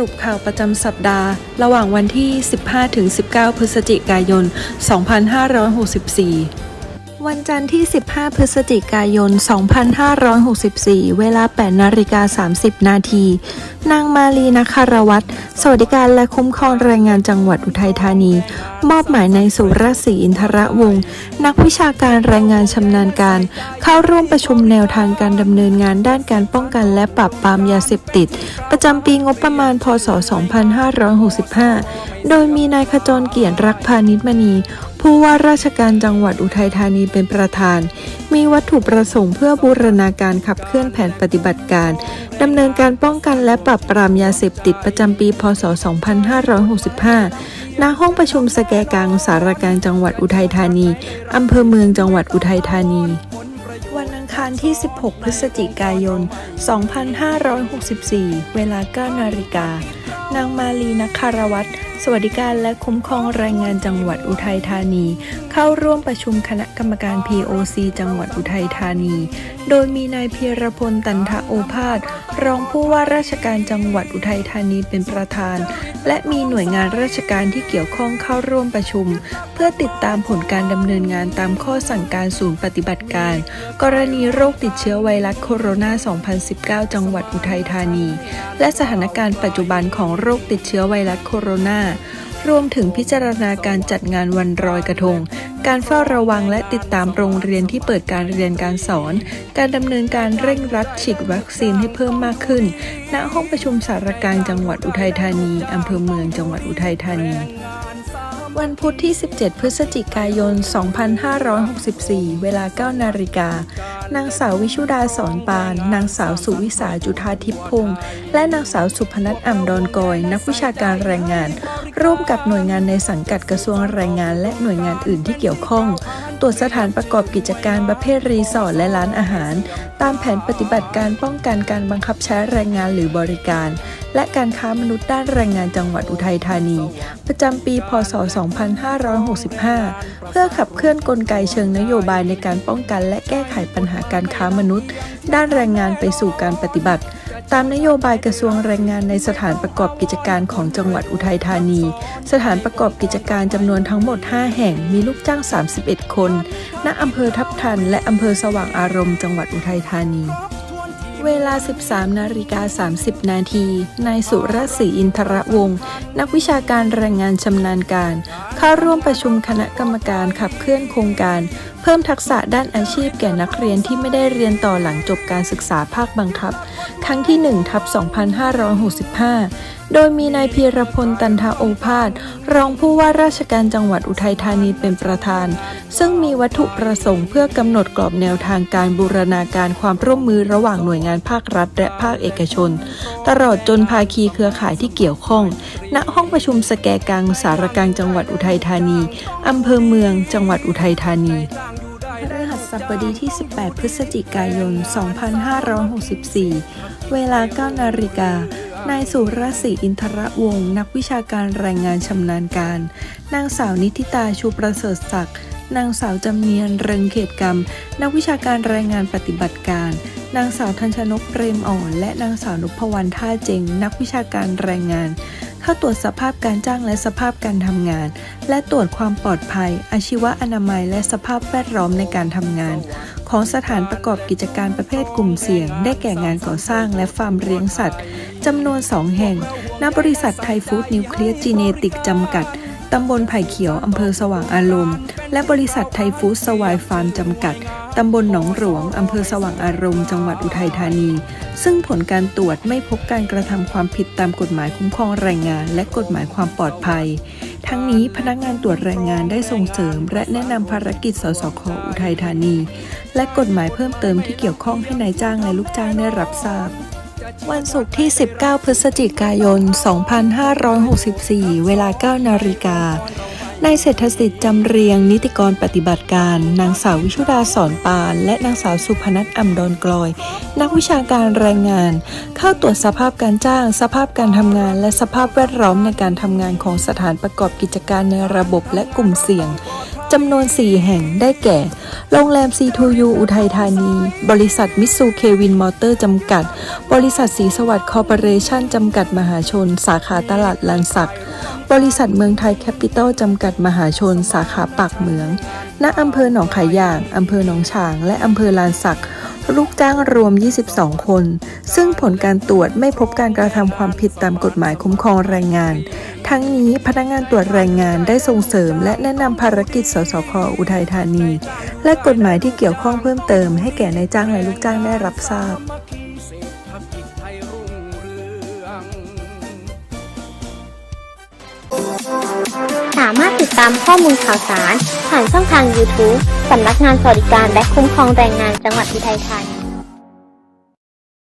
รุปข่าวประจำสัปดาห์ ระหว่างวันที่ 15-19 พฤศจิกายน 2564 วันจันทร์ที่ 15 พฤศจิกายน 2564 เวลา 8 นาฬิกา 30 นาที นางมาลีนคารวัตรสวัสดิการและคุ้มครองแรงงานจังหวัดอุทัยธานี มอบหมายในายสุรศรีอินทระวงศ์นักวิชาการแรงงานชำนาญการ เข้าร่วมประชุมแนวทางการดำเนินงานด้านการป้องกันและปราบปรามยาเสพติด ประจำปีงบประมาณ พศ 2565 โดยมีนายขจรเกียรติรักพานิชมณี ผู้ว่าราชการจังหวัดอุทัยธานีเป็นประธาน มีวัตถุประสงค์เพื่อบูรณาการขับเคลื่อนแผนปฏิบัติการดำเนินการป้องกันและปราบปรามยาเสพติดประจำปี พศ 2565 ณ ห้องประชุมสแกกลางสารกลางจังหวัดอุทัยธานีอำเภอเมืองจังหวัดอุทัยธานีวันอังคารที่ 16 พฤศจิกายน 2564 เวลา9นาฬิกานางมาลีนักคารวัตร สวัสดิการและคุ้มครองแรงงานจังหวัดอุทัยธานี เข้าร่วมประชุมคณะกรรมการ POC จังหวัดอุทัยธานี โดยมีนายเพียรพลตันทโอภาสรองผู้ว่าราชการจังหวัดอุทัยธานีเป็นประธาน และมีหน่วยงานราชการที่เกี่ยวข้องเข้าร่วมประชุม เพื่อติดตามผลการดำเนินงานตามข้อสั่งการศูนย์ปฏิบัติการ กรณีโรคติดเชื้อไวรัสโคโรนา 2019 จังหวัดอุทัยธานี และสถานการณ์ปัจจุบันของโรคติดเชื้อไวรัสโคโรนารวมถึงพิจารณาการจัดงานวันรอยกระทง การเฝ้าระวังและติดตามโรงเรียนที่เปิดการเรียนการสอน การดำเนินการเร่งรัดฉีดวัคซีนให้เพิ่มมากขึ้น ณ ห้องประชุมสารกลางจังหวัดอุทัยธานีอำเภอเมืองจังหวัดอุทัยธานี วันพุธที่ 17 พฤศจิกายน 2564 เวลา 9 นาฬิกา นางสาววิชุดาสอนปาน นางสาวสุวิสาจุธาทิพย์พงศ์และนางสาวสุพนัทอ่ำดอนกอย นักวิชาการแรงงาน ร่วมกับหน่วยงานในสังกัดกระทรวงแรงงาน และหน่วยงานอื่นที่เกี่ยวข้อง ตรวจสถานประกอบกิจการประเภทรีสอร์ทและร้านอาหาร ตามแผนปฏิบัติการป้องกันการบังคับใช้แรงงานหรือบริการ และการค้ามนุษย์ด้านแรงงานจังหวัดอุทัยธานี ประจำปี พศ 2565 เพื่อขับเคลื่อนกลไกเชิงนโยบายในการป้องกันและแก้ไขปัญหาการค้ามนุษย์ ด้านแรงงานไปสู่การปฏิบัติ ตามนโยบายกระทรวงแรงงานในสถานประกอบกิจการของจังหวัดอุทัยธานี สถานประกอบกิจการจำนวนทั้งหมด 5 แห่งมีลูกจ้าง 31 คน ณอำเภอทับทัน และอำเภอสว่างอารมณ์จังหวัดอุทัยธานี เวลา 13 นาฬิกา 30 นาที นายสุรศรีอินทรวงศ์ นักวิชาการแรงงานชำนาญการ เข้าร่วมประชุมคณะกรรมการขับเคลื่อนโครงการเพิ่มทักษะด้านอาชีพแก่นักเรียนที่ไม่ได้เรียนต่อหลังจบการศึกษาภาคบังคับ ครั้งที่1ทับ2565 โดยมีนายพีรพลตันทโอภาสรองผู้ว่าราชการจังหวัดอุทัยธานีเป็นประธาน ซึ่งมีวัตถุประสงค์เพื่อกำหนดกรอบแนวทางการบูรณาการความร่วมมือระหว่างหน่วยงานภาครัฐ และภาคเอกชน ตลอดจนภาคีเครือข่ายที่เกี่ยวข้อง ณห้องประชุมสแกกลางสารกลางจังหวัดอุทัยธานีอำเภอเมืองจังหวัดอุทัยธานี สบดีที่ 18 พฤศจิกายน 2564 เวลา 9 นาฬิกา นายสุรศรีอินทรวงศ์นักวิชาการแรงงานชำนาญการ นางสาวนิติตาชูประเสริฐศักดิ์ นางสาวจำเนียนเริงเขตกรรม นักวิชาการแรงงานปฏิบัติการ นางสาวทันชนกเปรมอ่อน และนางสาวนพวรรณท่าเจง นักวิชาการแรงงาน เข้าตรวจสภาพการจ้างและสภาพการทำงาน และตรวจความปลอดภัย อาชีวะอนามัย และสภาพแวดล้อมในการทำงาน ของสถานประกอบกิจการประเภทกลุ่มเสี่ยง ได้แก่งานก่อสร้างและฟาร์มเลี้ยงสัตว์จำนวน 2 แห่ง ณ บริษัทไทยฟู้ดนิวเคลียร์จีเนติกจำกัด ตำบลไผ่เขียว อำเภอสว่างอารมณ์ และบริษัทไทยฟู้ดสวายฟาร์มจำกัด ตำบลหนองหลวง อำเภอสว่างอารมณ์ จังหวัดอุทัยธานี ซึ่งผลการตรวจไม่พบการกระทำความผิดตามกฎหมายคุ้มครองแรงงาน และกฎหมายความปลอดภัย ทั้งนี้พนักงานตรวจแรงงานได้ส่งเสริม และแนะนำภารกิจสสคอุทัยธานี และกฎหมายเพิ่มเติมที่เกี่ยวข้องให้นายจ้างและลูกจ้างได้รับทราบ วันศุกร์ที่ 19 พฤศจิกายน 2564 เวลา 9 นาฬิกานายเศรษฐสิทธิ์จำเรียงนิติกรปฏิบัติการ นางสาววิชุดาสอนปาน และนางสาวสุพนัทอ่ำดอนกลอย นักวิชาการแรงงาน เข้าตรวจสภาพการจ้าง สภาพการทำงาน และสภาพแวดล้อมในการทำงานของสถานประกอบกิจการในระบบและกลุ่มเสี่ยง จำนวน 4 แห่งได้แก่ โรงแรม C2U อุทัยธานี บริษัทมิสซูเควินมอเตอร์จำกัด บริษัทสีสวัสดิ์คอร์ปอเรชั่นจำกัดมหาชน สาขาตลาดลานสัก บริษัทเมืองไทยแคปิตอลจำกัดมหาชน สาขาปากเหมือง ณอำเภอหนองขายอย่างอำเภอหนองฉาง และอำเภอลานสัก ลูกจ้างรวม 22 คน ซึ่งผลการตรวจไม่พบการกระทำความผิดตามกฎหมายคุ้มครองแรงงาน ทั้งนี้พนักงานตรวจแรงงานได้ส่งเสริม และแนะนำภารกิจสสคอุทัยธานี และกฎหมายที่เกี่ยวข้องเพิ่มเติม ให้แก่นายจ้างและลูกจ้างได้รับทราบ ตามข้อมูลข่าวสาร ผ่านช่องทาง YouTube สำนักงานสวัสดิการและคุ้มครองแรงงานจังหวัดอุทัยธานี